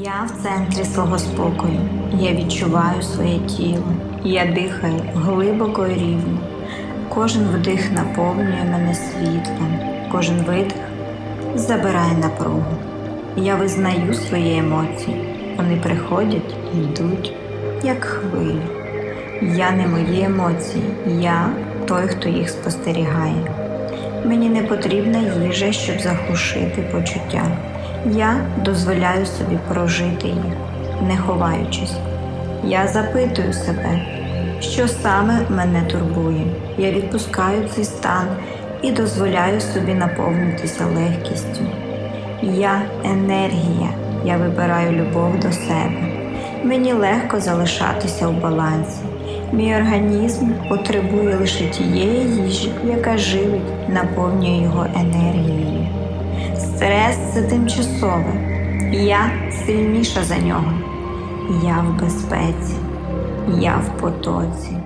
Я в центрі свого спокою. Я відчуваю своє тіло. Я дихаю глибоко і рівно. Кожен вдих наповнює мене світлом, кожен видих забирає напругу. Я визнаю свої емоції. Вони приходять і йдуть, як хвилі. Я не мої емоції, я той, хто їх спостерігає. Мені не потрібна їжа, щоб заглушити почуття. Я дозволяю собі прожити їх, не ховаючись. Я запитую себе, що саме мене турбує. Я відпускаю цей стан і дозволяю собі наповнитися легкістю. Я енергія, я вибираю любов до себе. Мені легко залишатися у балансі. Мій організм потребує лише тієї їжі, яка живить, наповнює його енергією. Стрес це тимчасове. Я сильніша за нього. Я в безпеці, я в потоці.